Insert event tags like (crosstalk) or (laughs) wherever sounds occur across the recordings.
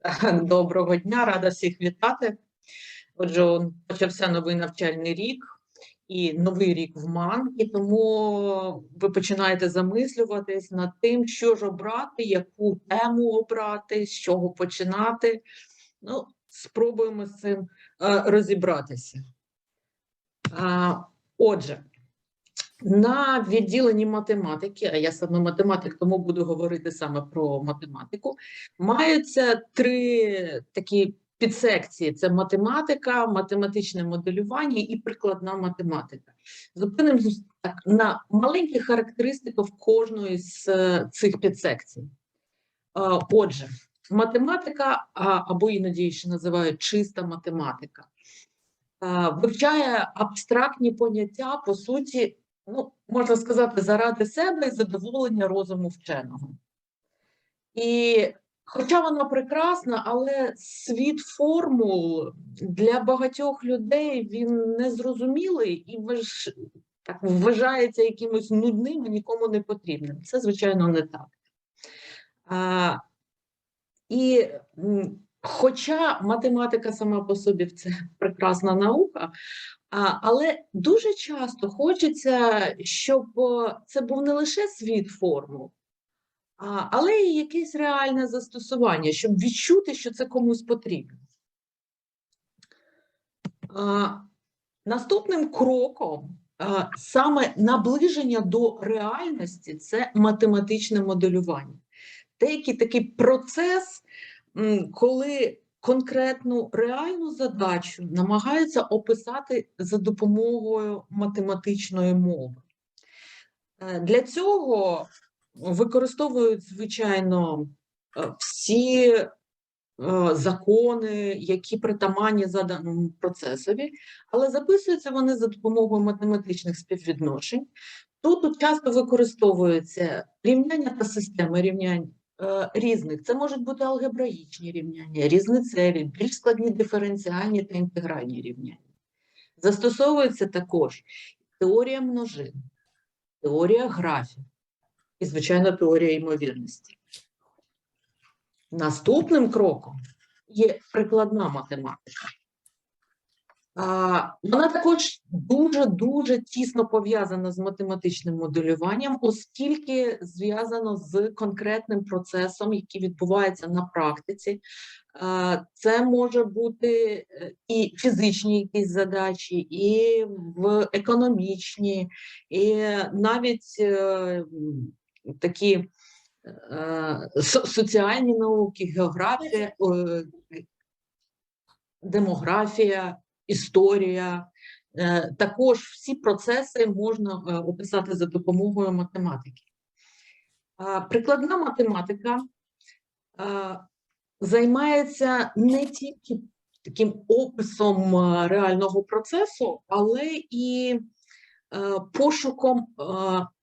(laughs) Доброго дня, рада всіх вітати. Отже, почався новий навчальний рік і новий рік в МАН, і тому ви починаєте замислюватись над тим, що ж обрати, яку тему обрати, з чого починати. Ну, спробуємо з цим е, розібратися. Отже, на відділенні математики, а я саме математик, тому буду говорити саме про математику, маються три такі підсекції: це математика, математичне моделювання і прикладна математика. Зупинимося на маленьких характеристиках кожної з е, цих підсекцій. Отже, математика, або іноді ще називають чиста математика, вивчає абстрактні поняття, по суті, ну, можна сказати, заради себе і задоволення розуму вченого. І хоча вона прекрасна, але світ формул для багатьох людей він незрозумілий і так, вважається якимось нудним і нікому не потрібним. Це, звичайно, не так. А, і хоча математика сама по собі це (laughs) прекрасна наука, але дуже часто хочеться, щоб це був не лише світ формул, але і якесь реальне застосування, щоб відчути, що це комусь потрібно. Наступним кроком саме наближення до реальності це математичне моделювання. Деякий такий процес, коли конкретну реальну задачу намагаються описати за допомогою математичної мови. Е, Для цього використовують, звичайно, е, всі е, закони, які притаманні заданому процесові, але записуються вони за допомогою математичних співвідношень. Тут часто використовуються рівняння та системи рівнянь різних. Це можуть бути алгебраїчні рівняння, різницеві, більш складні диференціальні та інтегральні рівняння. Застосовується також теорія множин, теорія графів і, звичайно, теорія ймовірності. Наступним кроком є прикладна математика. Вона також дуже-дуже тісно пов'язана з математичним моделюванням, оскільки зв'язано з конкретним процесом, який відбувається на практиці. Це може бути е, і фізичні якісь задачі, і в економічні, і навіть е, такі е, соціальні науки, географія, демографія, історія. Е, Також всі процеси можна е, описати за допомогою математики. Прикладна математика е, займається не тільки таким описом реального процесу, але і пошуком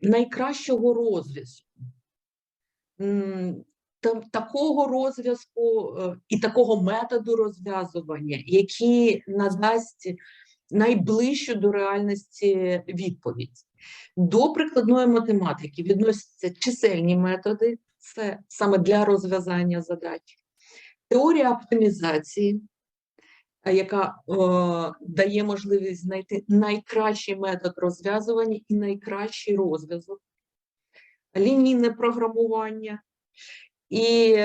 найкращого розв'язку. Такого розв'язку е, і такого методу розв'язування, який надасть найближчу до реальності відповідь. До прикладної математики відносяться чисельні методи, це саме для розв'язання задач, теорія оптимізації, яка е, дає можливість знайти найкращий метод розв'язування і найкращий розв'язок, лінійне програмування. І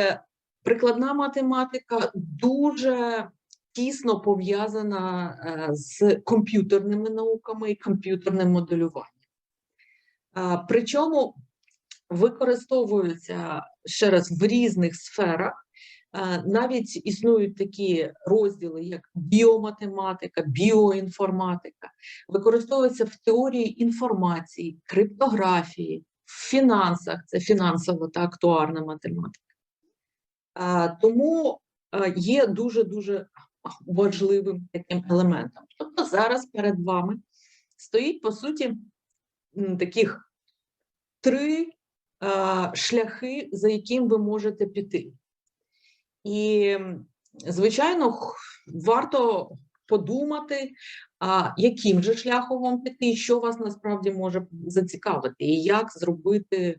прикладна математика дуже тісно пов'язана е, з комп'ютерними науками і комп'ютерним моделюванням. Причому використовуються ще раз в різних сферах. Е, Навіть існують такі розділи, як біоматематика, біоінформатика, використовуються в теорії інформації, криптографії, в фінансах, це фінансова та актуарна математика. А, Тому а, є дуже-дуже важливим таким елементом. Тобто зараз перед вами стоїть, по суті, таких три а, шляхи, за яким ви можете піти. І, звичайно, варто подумати, а яким же шляхом вам піти, що вас насправді може зацікавити, і як зробити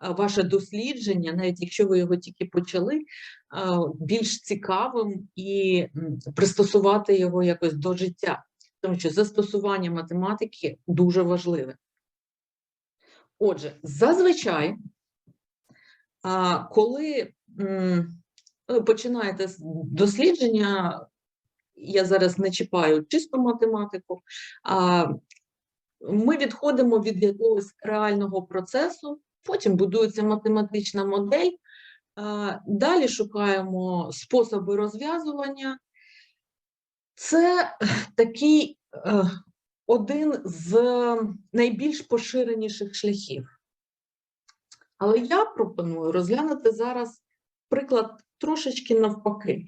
ваше дослідження, навіть якщо ви його тільки почали, більш цікавим і пристосувати його якось до життя, тому що застосування математики дуже важливе. Отже, зазвичай, коли починаєте дослідження, я зараз не чіпаю чисто математику, а ми відходимо від якогось реального процесу, потім будується математична модель, далі шукаємо способи розв'язування. Це такий е, один з найбільш поширеніших шляхів. Але я пропоную розглянути зараз приклад трошечки навпаки.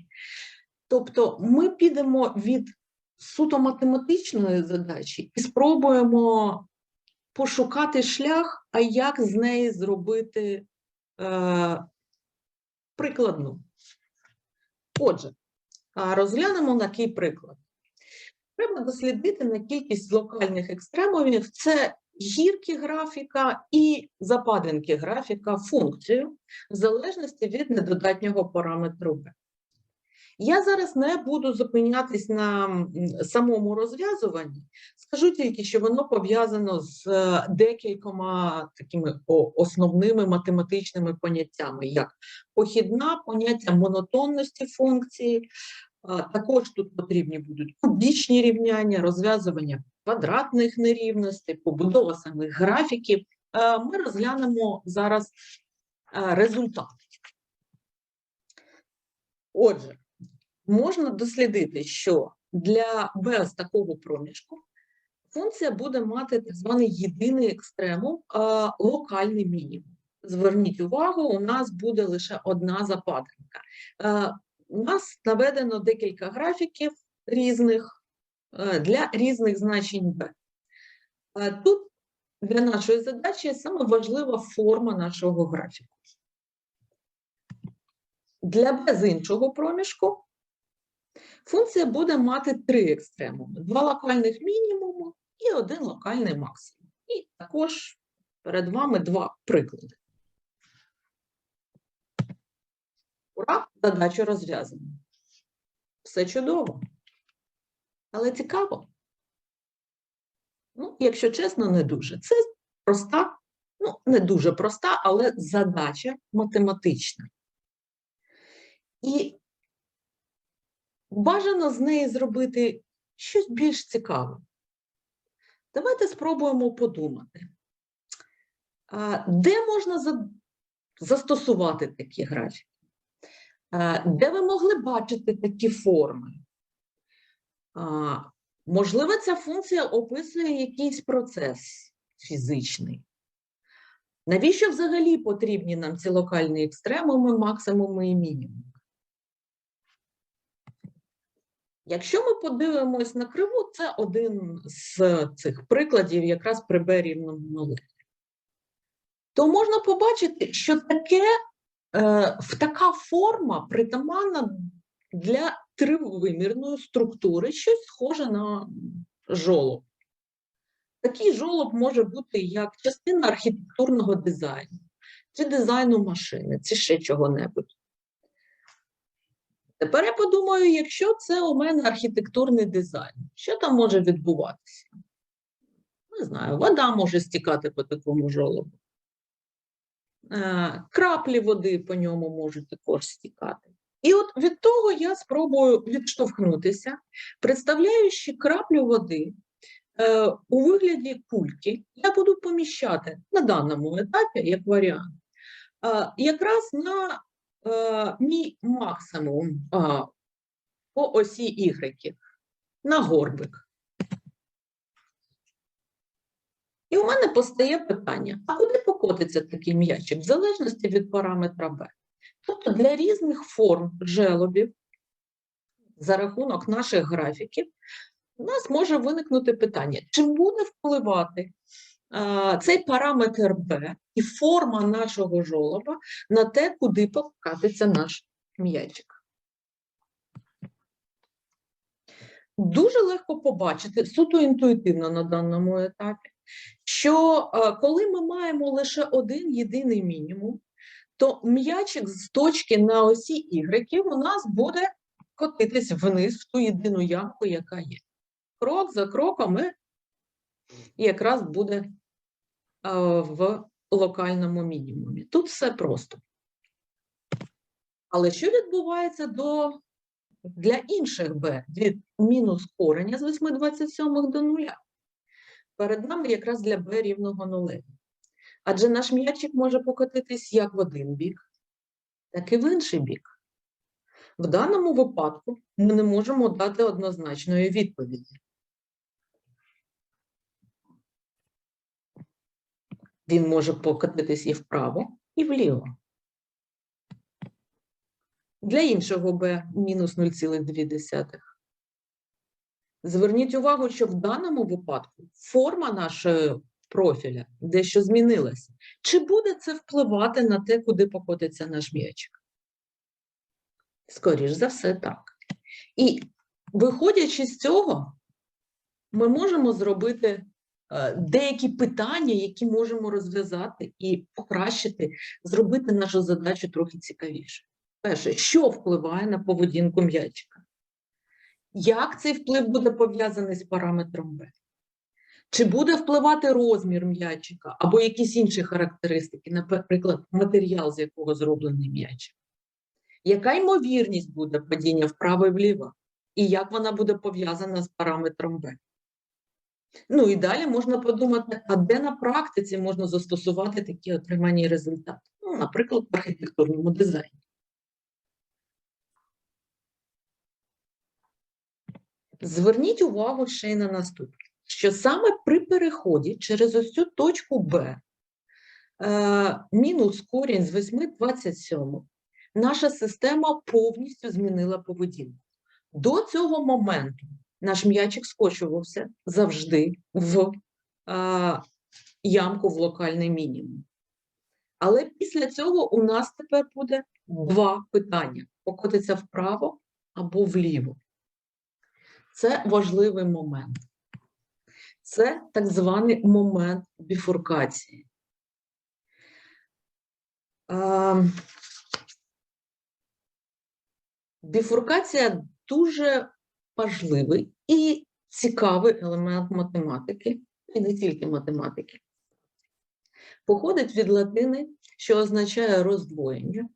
Тобто ми підемо від суто математичної задачі і спробуємо пошукати шлях, а як з неї зробити е, прикладну. Отже, розглянемо такий приклад. Треба дослідити на кількість локальних екстремумів. Це гірки графіка і западинки графіка функцію в залежності від недодатнього параметру b. Я зараз не буду зупинятись на самому розв'язуванні, скажу тільки, що воно пов'язано з е, декількома такими основними математичними поняттями, як похідна, поняття монотонності функції, Також тут потрібні будуть кубічні рівняння, розв'язування квадратних нерівностей, побудова самих графіків. Е, Ми розглянемо зараз е, результат. Отже, можна дослідити, що для без такого проміжку функція буде мати так званий єдиний екстремум, локальний мінімум. Зверніть увагу, у нас буде лише одна западинка. У нас наведено декілька графіків різних для різних значень b. Тут для нашої задачі саме важлива форма нашого графіку. Для без іншого проміжку функція буде мати три екстремуми: два локальних мінімуми і один локальний максимум. І також перед вами два приклади. Ура, задача розв'язана. Все чудово. Але цікаво. Ну, якщо чесно, не дуже. Це проста, ну, не дуже проста, але задача математична. І бажано з неї зробити щось більш цікаве. Давайте спробуємо подумати, де можна застосувати такі графіки? Де ви могли бачити такі форми? Можливо, ця функція описує якийсь процес фізичний. Навіщо взагалі потрібні нам ці локальні екстремуми, максимуми і мінімуми? Якщо ми подивимось на криву, це один з цих прикладів якраз при b рівному нулю. То можна побачити, що таке е, така форма притаманна для тривимірної структури, щось схоже на жолоб. Такий жолоб може бути як частина архітектурного дизайну, чи дизайну машини, чи ще чого-небудь. Тепер я подумаю, якщо це у мене архітектурний дизайн, що там може відбуватися? Не знаю, вода може стікати по такому жолобу. Е, Краплі води по ньому можуть також стікати. І от від того я спробую відштовхнутися, представляючи краплю води е, у вигляді кульки, я буду поміщати на даному етапі, як варіант, е, якраз на е, мій максимум е, по осі Y, на горбик. І у мене постає питання: а куди покотиться такий м'ячик в залежності від параметра b? Тобто для різних форм желобів за рахунок наших графіків у нас може виникнути питання, чи буде впливати цей параметр b і форма нашого жолоба на те, куди покатиться наш м'ячик. Дуже легко побачити, суто інтуїтивно на даному етапі, що е, коли ми маємо лише один єдиний мінімум, то м'ячик з точки на осі Y у нас буде котитись вниз в ту єдину ямку, яка є. Крок за кроком і якраз буде в локальному мінімумі. Тут все просто. Але що відбувається до, для інших b від мінус кореня з 8,27 до нуля? Перед нами якраз для b рівного нулеві. Адже наш м'ячик може покотитись як в один бік, так і в інший бік. В даному випадку ми не можемо дати однозначної відповіді. Він може покотитись і вправо, і вліво. Для іншого b мінус 0,2. Зверніть увагу, що в даному випадку форма нашого профіля дещо змінилася. Чи буде це впливати на те, куди покотиться наш м'ячик? Скоріш за все, так. І виходячи з цього, ми можемо зробити деякі питання, які можемо розв'язати і покращити, зробити нашу задачу трохи цікавіше. Перше, що впливає на поведінку м'ячика? Як цей вплив буде пов'язаний з параметром b? Чи буде впливати розмір м'ячика або якісь інші характеристики, наприклад, матеріал, з якого зроблений м'ячик? Яка ймовірність буде падіння вправо і вліво? І як вона буде пов'язана з параметром b? Ну і далі можна подумати, а де на практиці можна застосувати такі отримані результати? Ну, наприклад, в архітектурному дизайні. Зверніть увагу ще й на наступне, що саме при переході через ось цю точку Б е, мінус корінь з 8,27 наша система повністю змінила поведінку. До цього моменту наш м'ячик скочувався завжди в е, ямку в локальний мінімум. Але після цього у нас тепер буде два питання: покотиться вправо або вліво. Це важливий момент. Це так званий момент біфуркації. А, Біфуркація дуже важливий і цікавий елемент математики, і не тільки математики. Походить від латини, що означає роздвоєння.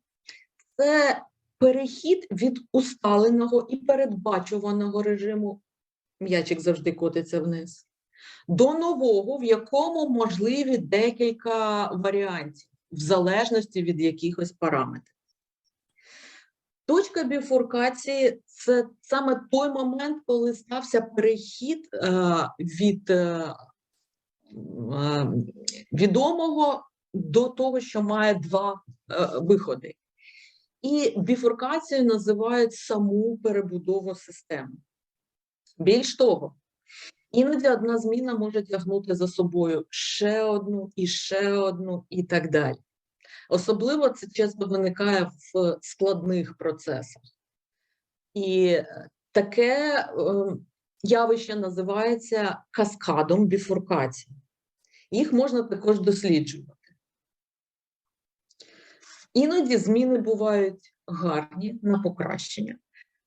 Це перехід від усталеного і передбачуваного режиму, м'ячик завжди котиться вниз, до нового, в якому можливі декілька варіантів, в залежності від якихось параметрів. Точка біфуркації це саме той момент, коли стався перехід е, від е, е, відомого до того, що має два виходи. І біфуркацією називають саму перебудову системи. Більш того, іноді одна зміна може тягнути за собою ще одну, і ще одну, і так далі. Особливо це часто виникає в складних процесах. І таке е, явище називається каскадом біфуркації. Їх можна також досліджувати. Іноді зміни бувають гарні на покращення,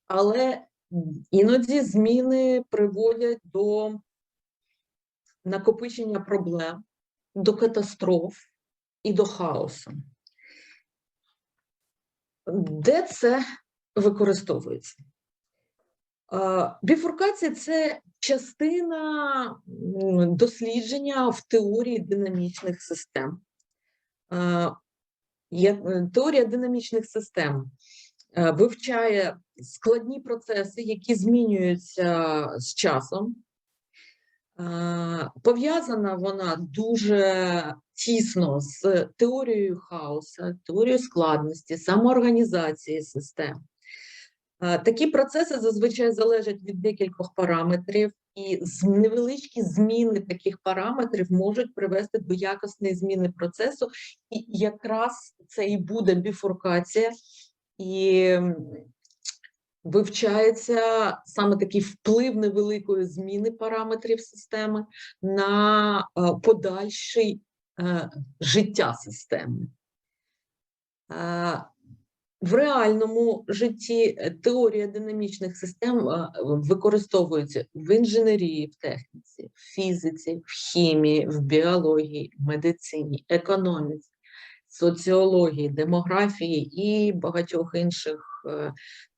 але іноді зміни приводять до накопичення проблем, до катастроф і до хаосу. Де це використовується? Біфуркація це частина дослідження в теорії динамічних систем. Е, теорія динамічних систем е, вивчає складні процеси, які змінюються з часом. Пов'язана вона дуже тісно з теорією хаосу, теорією складності, самоорганізації систем. Такі процеси зазвичай залежать від декількох параметрів, і невеличкі зміни таких параметрів можуть привести до якісної зміни процесу, і якраз це і буде біфуркація, і вивчається саме такий вплив невеликої зміни параметрів системи на е, подальший е, життя системи. Е, В реальному житті теорія динамічних систем використовується в інженерії, в техніці, в фізиці, в хімії, в біології, медицині, економіці, соціології, демографії і багатьох інших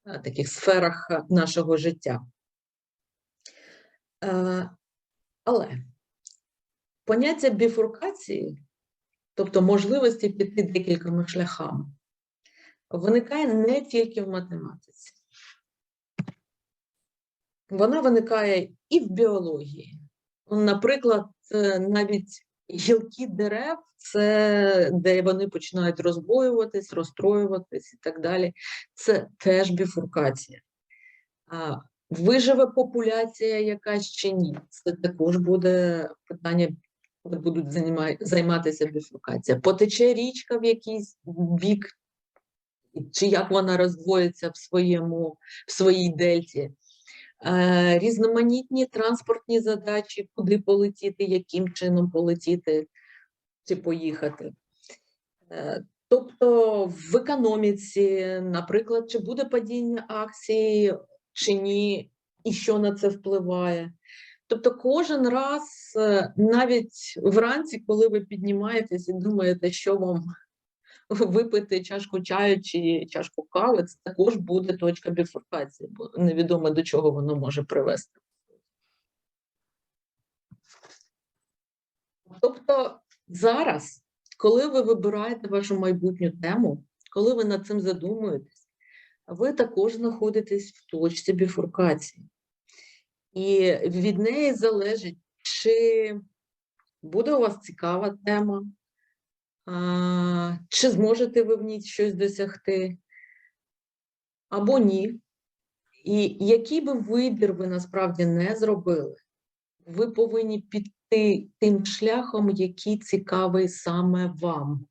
таких сферах е, нашого життя. Е, Але поняття біфуркації, тобто можливості піти декількома шляхами, виникає не тільки в математиці. Вона виникає і в біології. Наприклад, е, навіть гілки дерев, це де вони починають розбоюватись, розстроюватись і так далі. Це теж біфуркація. А виживе популяція якась чи ні? Це також буде питання, коли будуть займатися біфуркація. Потече річка в якийсь бік, чи як вона роздвоїться в своєму в своїй дельті. Е, Різноманітні транспортні задачі, куди полетіти, яким чином полетіти чи поїхати. Е, Тобто в економіці, наприклад, чи буде падіння акцій, чи ні, і що на це впливає. Тобто кожен раз, е, навіть вранці, коли ви піднімаєтесь і думаєте, що вам випити чашку чаю чи чашку кави, це також буде точка біфуркації, бо невідомо до чого воно може привести. Тобто зараз, коли ви вибираєте вашу майбутню тему, коли ви над цим задумуєтесь, ви також знаходитесь в точці біфуркації. І від неї залежить, чи буде у вас цікава тема, чи зможете ви в ній щось досягти, або ні. І який би вибір ви насправді не зробили, ви повинні піти тим шляхом, який цікавий саме вам.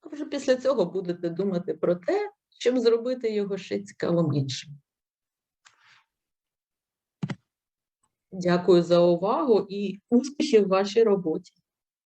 А вже після цього будете думати про те, щоб зробити його ще цікавим іншим. Дякую за увагу і успіхів в вашій роботі.